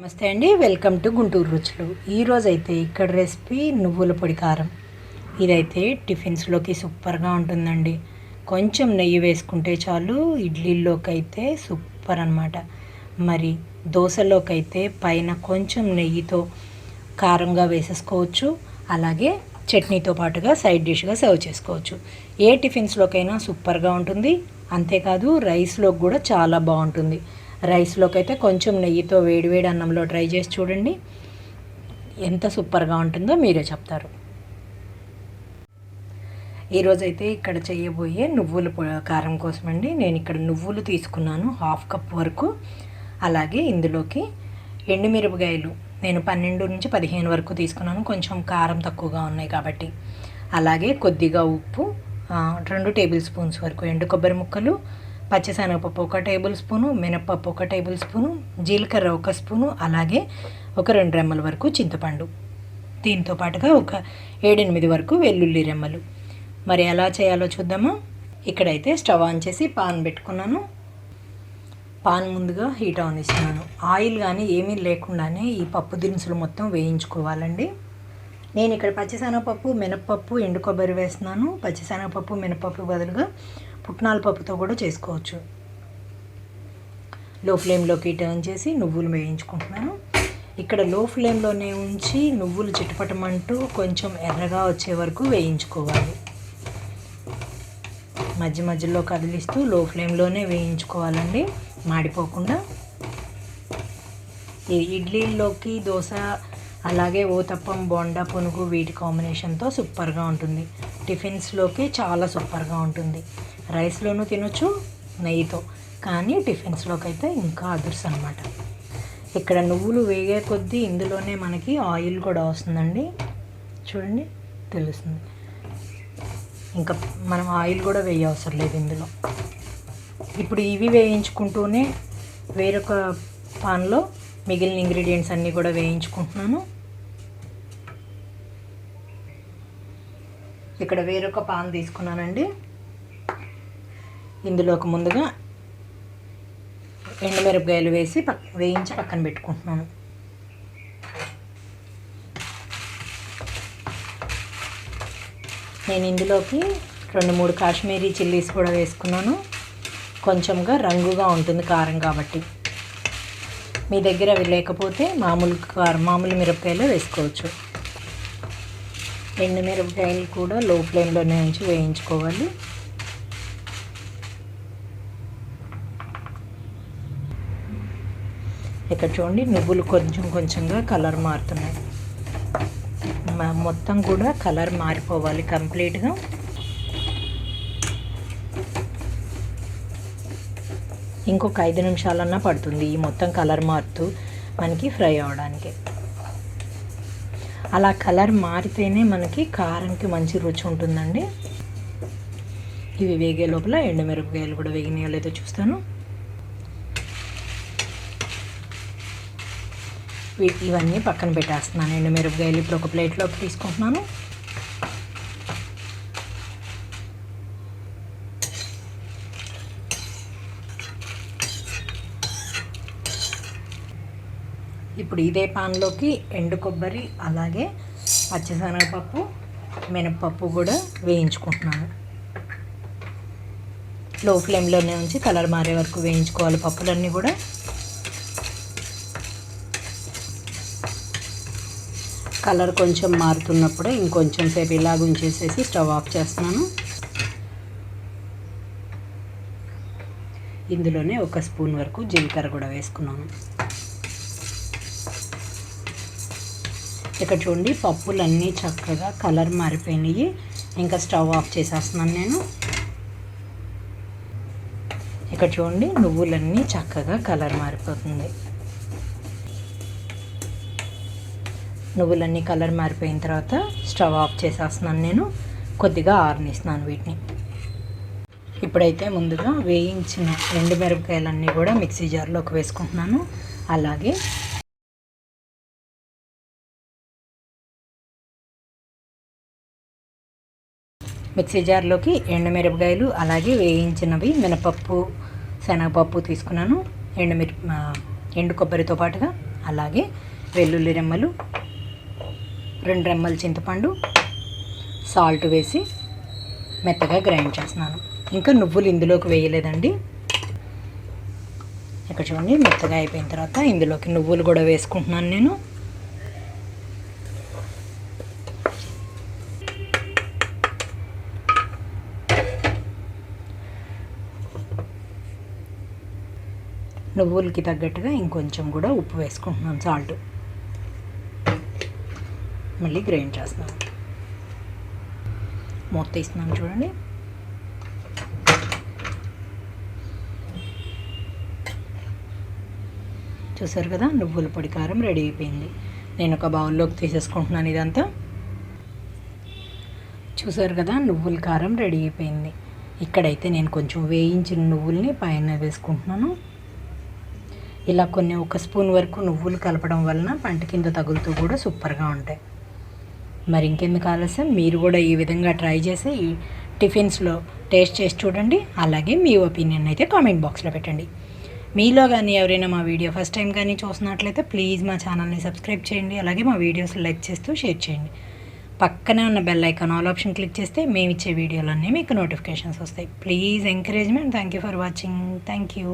నమస్తే అండి welcome to Guntur రుచులు. ఈరోజు అయితే ఇక్కడ రెసిపీ నువ్వుల పొడి కారం. ఇదైతే టిఫిన్స్లోకి సూపర్గా ఉంటుందండి. కొంచెం నెయ్యి వేసుకుంటే చాలు ఇడ్లీలోకి అయితే సూపర్ అనమాట మరి దోశలోకి అయితే పైన కొంచెం నెయ్యితో కారంగా వేసేసుకోవచ్చు. అలాగే చట్నీతో పాటుగా సైడ్ డిష్గా సర్వ్ చేసుకోవచ్చు. ఏ టిఫిన్స్లోకైనా సూపర్గా ఉంటుంది. అంతేకాదు రైస్లోకి కూడా చాలా బాగుంటుంది. రైస్లోకి అయితే కొంచెం నెయ్యితో వేడివేడి అన్నంలో ట్రై చేసి చూడండి. ఎంత సూపర్గా ఉంటుందో మీరే చెప్తారు. ఈరోజైతే ఇక్కడ చేయబోయే నువ్వుల కారం కోసం అండి నేను ఇక్కడ నువ్వులు తీసుకున్నాను హాఫ్ కప్ వరకు. అలాగే ఇందులోకి ఎండుమిరపకాయలు. నేను పన్నెండు నుంచి పదిహేను వరకు తీసుకున్నాను. కొంచెం కారం తక్కువగా ఉన్నాయి కాబట్టి. అలాగే కొద్దిగా ఉప్పు రెండు టేబుల్ స్పూన్స్ వరకు ఎండు కొబ్బరి ముక్కలు పచ్చిశనగపప్పు ఒక టేబుల్ స్పూను మినప్పప్పు ఒక టేబుల్ స్పూను జీలకర్ర ఒక స్పూను అలాగే ఒక రెండు రెమ్మల వరకు చింతపండు. దీంతో పాటుగా ఒక ఏడెనిమిది వరకు వెల్లుల్లి రెమ్మలు. మరి ఎలా చేయాలో చూద్దామా? ఇక్కడైతే స్టవ్ ఆన్ చేసి పాన్ పెట్టుకున్నాను. పాన్ ముందుగా హీట్ ఆన్ ఇస్తున్నాను ఆయిల్ కానీ ఏమీ లేకుండానే ఈ పప్పు దినుసులు మొత్తం వేయించుకోవాలండి. నేను ఇక్కడ పచ్చిశనగపప్పు మినప్పప్పు ఎండు కొబ్బరి వేస్తున్నాను. పచ్చిశనగపప్పు మినప్పప్పు బదులుగా పుట్నాల పప్పుతో కూడా చేసుకోవచ్చు. లో ఫ్లేమ్లోకి టర్న్ చేసి నువ్వులు వేయించుకుంటున్నాను. ఇక్కడ లో ఫ్లేమ్లోనే ఉంచి నువ్వులు చిటపటమంటూ కొంచెం ఎర్రగా వచ్చే వరకు వేయించుకోవాలి. మధ్య మధ్యలో కదిలిస్తూ లో ఫ్లేమ్లోనే వేయించుకోవాలండి. మాడిపోకుండా. ఈ ఇడ్లీలోకి దోశ అలాగే ఓతప్పం బోండా పునుగు వీటి కాంబినేషన్తో సూపర్గా ఉంటుంది. టిఫిన్స్లోకి చాలా సూపర్గా ఉంటుంది. రైస్లోనూ తినొచ్చు నెయ్యితో. కానీ టిఫిన్స్లోకి అయితే ఇంకా అదుర్స్ అనమాట ఇక్కడ నువ్వులు వేగే కొద్దీ ఇందులోనే మనకి ఆయిల్ కూడా వస్తుందండి. చూడండి తెలుస్తుంది. ఇంకా మనం ఆయిల్ కూడా వేయవసరం లేదు ఇందులో. ఇప్పుడు ఇవి వేయించుకుంటూనే వేరొక పాన్లో మిగిలిన ఇంగ్రీడియంట్స్ అన్నీ కూడా వేయించుకుంటున్నాను. ఇక్కడ వేరొక పాన్ తీసుకున్నానండి. ఇందులోకి ముందుగా ఎండుమిరపకాయలు వేసి పక్ వేయించి పక్కన పెట్టుకుంటున్నాను. నేను ఇందులోకి రెండు మూడు కాశ్మీరీ చిల్లీస్ కూడా వేసుకున్నాను. కొంచెంగా రంగుగా ఉంటుంది కారం కాబట్టి. మీ దగ్గర అవి లేకపోతే మామూలు మామూలు మిరపకాయలు వేసుకోవచ్చు. ఎండు మిరపకాయలు కూడా లో ఫ్లేమ్లోనే ఉంచి వేయించుకోవాలి. ఇక్కడ చూడండి నువ్వులు కొంచెం కొంచెంగా కలర్ మారుతున్నాయి. మొత్తం కూడా కలర్ మారిపోవాలి కంప్లీట్గా. ఇంకొక ఐదు నిమిషాలన్నా పడుతుంది. ఈ మొత్తం కలర్ మారుతూ మనకి ఫ్రై అవడానికి. అలా కలర్ మారితేనే మనకి కారంకి మంచి రుచి ఉంటుందండి. ఇవి వేగే లోపల ఎండుమిరపకాయలు కూడా వేగినాయో లేదో చూస్తాను. ఇవన్నీ పక్కన పెట్టేస్తున్నాను. ఎండుమిరపకాయలు ఇప్పుడు ఒక ప్లేట్లోకి తీసుకుంటున్నాను. ఇప్పుడు ఇదే పాన్లోకి ఎండు కొబ్బరి అలాగే పచ్చిశనగపప్పు మినప్పప్పు కూడా వేయించుకుంటున్నాను. లో ఫ్లేమ్లోనే ఉంచి కలర్ మారే వరకు వేయించుకోవాలి పప్పులన్నీ కూడా. కలర్ కొంచెం మారుతున్నప్పుడు ఇంకొంచెం సేపు ఇలాగ ఉంచేసేసి స్టవ్ ఆఫ్ చేస్తున్నాను. ఇందులోనే ఒక స్పూన్ వరకు జీలకర్ర కూడా వేసుకున్నాను. ఇక్కడ చూడండి పప్పులన్నీ చక్కగా కలర్ మారిపోయినాయి. ఇంకా స్టవ్ ఆఫ్ చేసేస్తున్నాను నేను. ఇక్కడ చూడండి నువ్వులన్నీ చక్కగా కలర్ మారిపోతుంది. నువ్వులన్నీ కలర్ మారిపోయిన తర్వాత స్టవ్ ఆఫ్ చేసేస్తున్నాను నేను. కొద్దిగా ఆరనిస్తున్నాను వీటిని. ఇప్పుడైతే ముందుగా వేయించిన ఎండు మిరపకాయలన్నీ కూడా మిక్సీ జార్లోకి వేసుకుంటున్నాను. అలాగే మిక్సీ జార్లోకి ఎండుమిరపకాయలు అలాగే వేయించినవి మినపప్పు శనగపప్పు తీసుకున్నాను. ఎండుమిరప ఎండు కొబ్బరితో పాటుగా అలాగే వెల్లుల్లి రెమ్మలు రెండు రెమ్మలు చింతపండు సాల్ట్ వేసి మెత్తగా గ్రైండ్ చేస్తున్నాను. ఇంకా నువ్వులు ఇందులోకి వేయలేదండి. ఇక్కడ చూడండి మెత్తగా అయిపోయిన తర్వాత ఇందులోకి నువ్వులు కూడా వేసుకుంటున్నాను నేను. నువ్వులకి తగ్గట్టుగా ఇంకొంచెం కూడా ఉప్పు వేసుకుంటున్నాను సాల్ట్ మళ్ళీ గ్రైండ్ చేస్తున్నాను. మూత తీస్తున్నాను చూడండి. చూసారు కదా నువ్వుల పొడి కారం రెడీ అయిపోయింది. నేను ఒక బౌల్లోకి తీసేసుకుంటున్నాను ఇదంతా. చూసారు కదా నువ్వుల కారం రెడీ అయిపోయింది. ఇక్కడైతే నేను కొంచెం వేయించిన నువ్వుల్ని పైన వేసుకుంటున్నాను. ఇలా కొన్ని ఒక స్పూన్ వరకు నువ్వులు కలపడం వలన పంట కింద తగులుతూ కూడా సూపర్గా ఉంటాయి. మరి ఇంకెందుకు ఆలస్యం? మీరు కూడా ఈ విధంగా ట్రై చేసి ఈ టిఫిన్స్లో టేస్ట్ చేసి చూడండి. అలాగే మీ ఒపీనియన్ అయితే కామెంట్ బాక్స్లో పెట్టండి. మీలో కానీ ఎవరైనా మా వీడియో ఫస్ట్ టైం కానీ చూసినట్లయితే ప్లీజ్ మా ఛానల్ని సబ్స్క్రైబ్ చేయండి. అలాగే మా వీడియోస్ లైక్ చేస్తూ షేర్ చేయండి. పక్కనే ఉన్న bell icon all option click చేస్తే మేము ఇచ్చే వీడియోలన్నీ మీకు నోటిఫికేషన్స్ వస్తాయి. Please encouragement. Thank you for watching. Thank you.